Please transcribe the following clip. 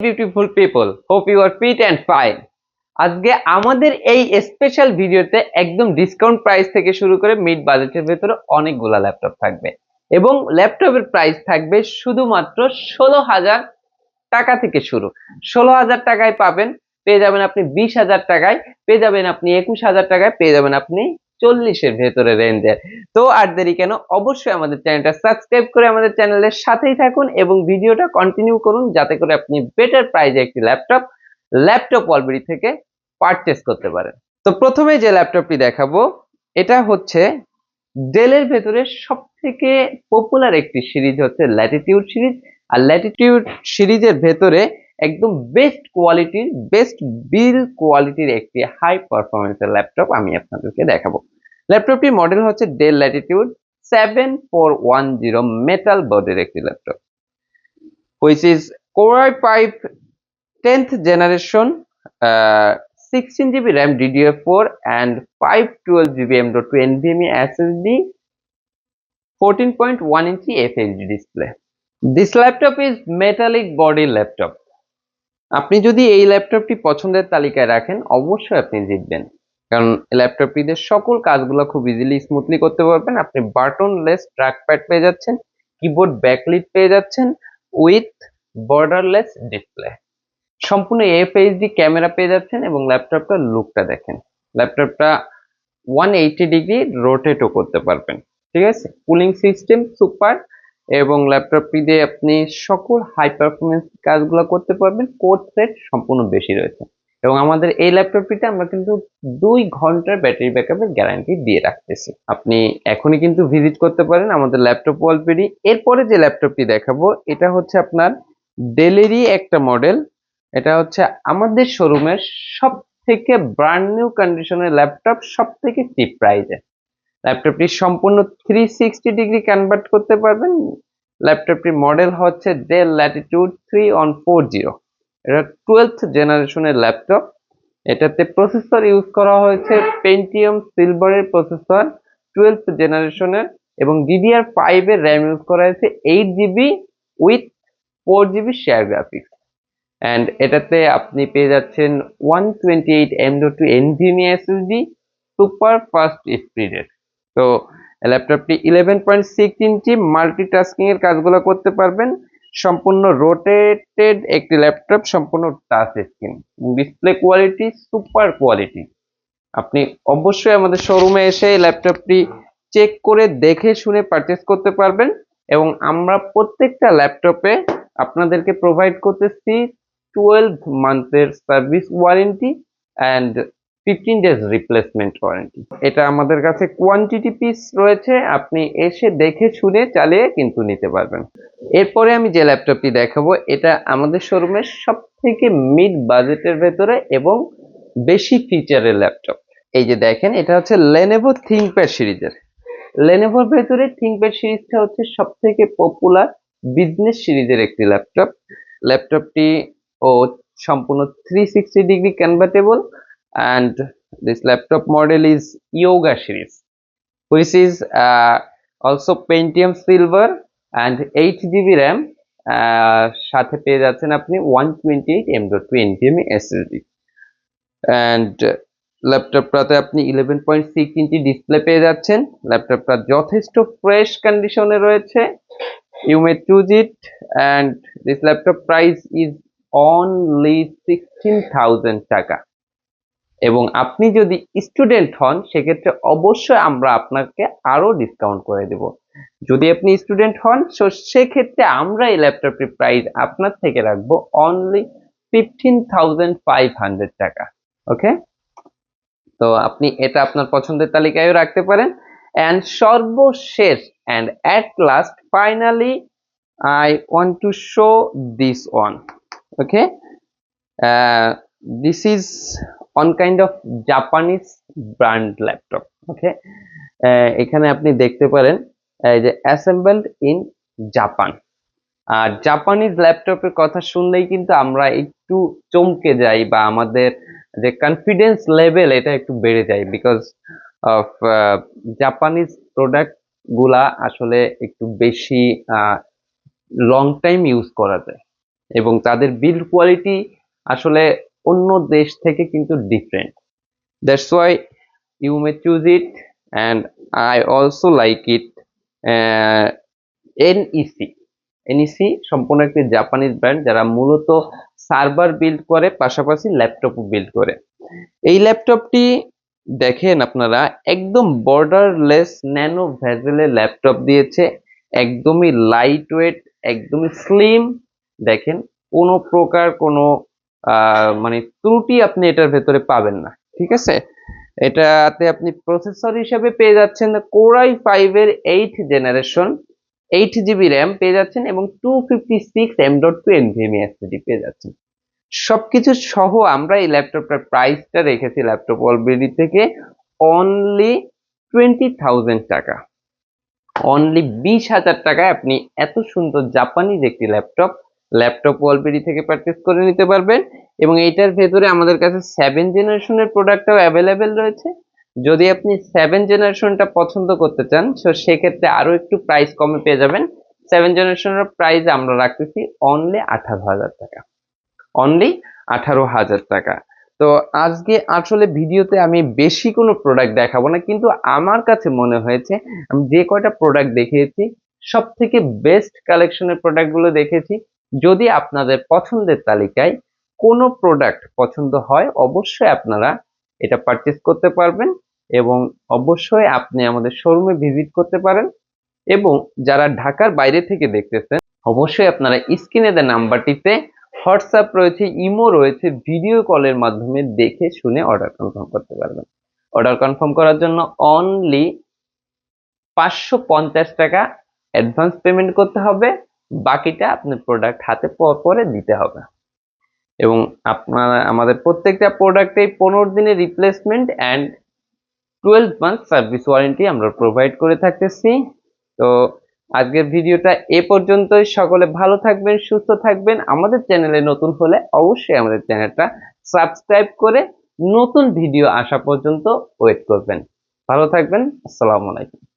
Beautiful people hope you are fit and fine আজকে আমাদের এই স্পেশাল ভিডিওতে একদম ডিসকাউন্ট প্রাইস থেকে শুরু করে মিড বাজেটের ভেতরে অনেকগুলা ল্যাপটপ থাকবে। এবং ল্যাপটপের প্রাইস থাকবে শুধুমাত্র ষোলো হাজার টাকা থেকে শুরু। ষোলো হাজার টাকায় পাবেন, পেয়ে যাবেন আপনি বিশ হাজার টাকায়, পেয়ে যাবেন আপনি একুশ হাজার টাকায়, পেয়ে যাবেন আপনি চল্লিশের ভেতরে রেঞ্জের তো আর দেরি কেন? অবশ্যই আমাদের চ্যানেলটা সাবস্ক্রাইব করে আমাদের চ্যানেলের সাথেই থাকুন এবং ভিডিওটা কন্টিনিউ করুন যাতে করে আপনি বেটার প্রাইজে একটি ল্যাপটপ ল্যাপটপ অলবেরি থেকে পারচেস করতে পারেন। তো প্রথমে যে ল্যাপটপটি দেখাবো, এটা হচ্ছে ডেলের ভেতরে সব থেকে পপুলার একটি সিরিজ হচ্ছে ল্যাটিটিউড সিরিজ। আর ল্যাটিটিউড সিরিজের ভেতরে একদম বেস্ট কোয়ালিটির বেস্ট বিল কোয়ালিটির একটি হাই পারফরমেন্সের ল্যাপটপ আমি আপনাদেরকে দেখাবো। ল্যাপটপটির মডেল হচ্ছে Dell Latitude seven four one zero metal বডির একটি laptop which is core i five tenth generation sixteen GB RAM DDR four and five twelve GB M dot two NVMe SSD fourteen point one inch FHD display this laptop is metallic body laptop আপনি যদি এই ল্যাপটপটি পছন্দের তালিকায় রাখেন, অবশ্যই আপনি জিতবেন। কারণ ল্যাপটপটিতে সকল কাজগুলো খুব ইজিলি স্মুথলি করতে পারবেন। আপনি বাটনলেস ট্র্যাকপ্যাড পেয়ে যাচ্ছেন কিবোর্ড ব্যাকলিট পেয়ে যাচ্ছেন উইথ বর্ডারলেস ডিসপ্লে সম্পূর্ণ এফএইচডি ক্যামেরা পেয়ে যাচ্ছেন এবং ল্যাপটপটার লুকটা দেখেন। ল্যাপটপটা ওয়ান এইটি ডিগ্রি রোটেটও করতে পারবেন। ঠিক আছে? কুলিং সিস্টেম সুপার এবং ল্যাপটপটি দিয়ে আপনি সকল হাই পারফরমেন্স কাজগুলো করতে পারবেন। কোড সেট সম্পূর্ণ বেশি রয়েছে। এবং আমাদের এই ল্যাপটপটিতে আমরা কিন্তু দুই ঘণ্টার ব্যাটারি ব্যাকআপের গ্যারান্টি দিয়ে রাখতেছি। আপনি এখনই কিন্তু ভিজিট করতে পারেন আমাদের ল্যাপটপ ওয়ালপেরি এরপরে যে ল্যাপটপটি দেখাবো, এটা হচ্ছে আপনার ডেলেরই একটা মডেল এটা হচ্ছে আমাদের শোরুমের সব থেকে ব্র্যান্ড নিউ কন্ডিশনের ল্যাপটপ সব থেকে চিপ প্রাইজে ল্যাপটপটি সম্পূর্ণ থ্রি সিক্সটি ডিগ্রি কনভার্ট করতে পারবেন। ল্যাপটপটির মডেল হচ্ছে Dell Latitude three one four zero এটা টুয়েলথ জেনারেশনের ল্যাপটপ এটাতে প্রসেসর ইউজ করা হয়েছে পেন্টিয়াম সিলভারের প্রসেসর টুয়েলথ জেনারেশনের এবং ডিডিআর ফাইভের র্যাম ইউজ করা হয়েছে eight GB with four GB share graphics and এটাতে আপনি পেয়ে যাচ্ছেন one twenty eight M dot two NVMe SSD super fast স্পিডের তো ল্যাপটপটি eleven point six inch multitasking এর কাজগুলো করতে পারবেন। সম্পূর্ণ রোটেটেড একটি ল্যাপটপ, সম্পূর্ণ touch screen display quality super quality আপনি অবশ্যই আমাদের শোরুমে এসে ল্যাপটপটি চেক করে দেখে শুনে পারচেস করতে পারবেন এবং আমরা প্রত্যেকটা ল্যাপটপে আপনাদেরকে প্রোভাইড করতেছি twelve মান্থের service warranty and fifteen days replacement warranty এটা আমাদের কাছে কোয়ান্টিটি পিস রয়েছে, আপনি এসে দেখে শুনে চালিয়ে কিন্তু নিতে পারবেন। এরপরে আমি যে ল্যাপটপটি দেখাবো, এটা আমাদের শোরুমের সব থেকে মিড বাজেটের ভেতরে এবং বেশি ফিচারের ল্যাপটপ এই যে দেখেন, এটা হচ্ছে লেনেভো থিঙ্কপ্যাড সিরিজের। লেনেভোর ভেতরে থিঙ্কপ্যাড সিরিজটা হচ্ছে সব থেকে পপুলার বিজনেস সিরিজের একটি ল্যাপটপ ল্যাপটপটি ও সম্পূর্ণ three sixty degree convertible and this laptop model is yoga series which is uh, also pentium silver and 8 gb ram. Uh, সাথে পেয়ে যাচ্ছেন আপনি 128 m.2 nvme ssd and ল্যাপটপটাতে আপনি 11.6 ইঞ্চি ডিসপ্লে পেয়ে যাচ্ছেন। ল্যাপটপটা যথেষ্ট ফ্রেশ কন্ডিশনে রয়েছে। May choose it and this laptop price is only sixteen thousand টাকা। এবং আপনি যদি স্টুডেন্ট হন, সেক্ষেত্রে অবশ্যই আমরা আপনাকে আরও ডিসকাউন্ট করে দেব। যদি আপনি স্টুডেন্ট হন তো সেক্ষেত্রে আমরা এই ল্যাপটপটির প্রাইস আপনার থেকে রাখব অনলি ফিফটিন থাউজেন্ড ফাইভ টাকা ওকে তো আপনি এটা আপনার পছন্দের তালিকায়ও রাখতে পারেন। অ্যান্ড সর্বশেষ and at last finally I want to show this one okay this is on kind of Japanese brand laptop okay এখানে আপনি দেখতে পারেন, এই যে অ্যাসেম্বলড ইন জাপান আর জাপানিজ ল্যাপটপের কথা শুনলেই কিন্তু আমরা একটু চমকে যাই বা আমাদের যে কনফিডেন্স লেভেল এটা একটু বেড়ে যায় বিকজ অফ জাপানিজ প্রোডাক্টগুলা আসলে একটু বেশি লং টাইম ইউজ করা যায়। এবং তাদের বিল্ড কোয়ালিটি আসলে অন্য দেশ থেকে কিন্তু different that's why you may choose it and I also like it NEC NEC সম্পূর্ণ একটি জাপানিজ ব্র্যান্ড যারা মূলত সার্ভার বিল্ড করে, পাশাপাশি ল্যাপটপও বিল্ড করে। এই ল্যাপটপটি দেখেন আপনারা, একদম বর্ডারলেস ন্যানো ভেজেলের ল্যাপটপ দিয়েছে, একদমই লাইট ওয়েট একদমই স্লিম দেখেন, কোনো প্রকার কোনো মানে ত্রুটি আপনি এটার ভেতরে পাবেন না, ঠিক আছে? এটাতে আপনি প্রসেসর হিসেবে পেয়ে যাচ্ছেন কোরাই ফাইভ এর eight generation eight GB RAM পেয়ে যাচ্ছেন এবং two fifty six M dot two NVMe SSD পেয়ে যাচ্ছেন। সবকিছু সহ আমরা এই ল্যাপটপটার প্রাইসটা রেখেছি ল্যাপটপ অলরেডি থেকে অনলি টোয়েন্টি থাউজেন্ড টাকা। অনলি বিশ হাজার টাকায় আপনি এত সুন্দর জাপানিজ একটি ল্যাপটপ ল্যাপটপ ওয়ালবেরি থেকে পারচেস করে নিতে পারবেন এবং এইটার ভেতরে আমাদের কাছে সেভেন জেনারেশনের প্রোডাক্টটাও অ্যাভেলেবেল রয়েছে। যদি আপনি সেভেন জেনারেশনটা পছন্দ করতে চান তো সেক্ষেত্রে আরও একটু প্রাইস কমে পেয়ে যাবেন। সেভেন জেনারেশনের প্রাইস আমরা রাখতেছি অনলি আঠারো হাজার টাকা। অনলি আঠারো হাজার টাকা। তো আজকে আসলে ভিডিওতে আমি বেশি কোনো প্রোডাক্ট দেখাবো না, কিন্তু আমার কাছে মনে হয়েছে আমি যে কয়টা প্রোডাক্ট দেখিয়েছি সব থেকে বেস্ট কালেকশনের প্রোডাক্টগুলো দেখেছি। যদি আপনাদের পছন্দের তালিকায় কোনো প্রোডাক্ট পছন্দ হয়, অবশ্যই আপনারা এটা পারচেস করতে পারবেন এবং অবশ্যই আপনি আমাদের শোরুমে ভিজিট করতে পারেন এবং যারা ঢাকার বাইরে থেকে দেখতেছেন, অবশ্যই আপনারা স্ক্রিনে দেওয়া নাম্বারটিতে হোয়াটসঅ্যাপ রয়েছে ইমো রয়েছে ভিডিও কলের মাধ্যমে দেখে শুনে অর্ডার কনফার্ম করতে পারবেন। অর্ডার কনফার্ম করার জন্য অনলি পাঁচশো পঞ্চাশ টাকা অ্যাডভান্স পেমেন্ট করতে হবে। বাকিটা আপনি প্রোডাক্ট হাতে পরে দিতে হবে। এবং আপনারা, আমাদের প্রত্যেকটা প্রোডাক্টেই পনেরো দিনের replacement and twelve month service warranty আমরা প্রোভাইড করে থাকতেছি। তো আজকের ভিডিওটা এ পর্যন্তই। সকলে ভালো থাকবেন, সুস্থ থাকবেন। আমাদের চ্যানেলে নতুন হলে অবশ্যই আমাদের চ্যানেলটা সাবস্ক্রাইব করে নতুন ভিডিও আসা পর্যন্ত ওয়েট করবেন। ভালো থাকবেন। আসসালামু আলাইকুম।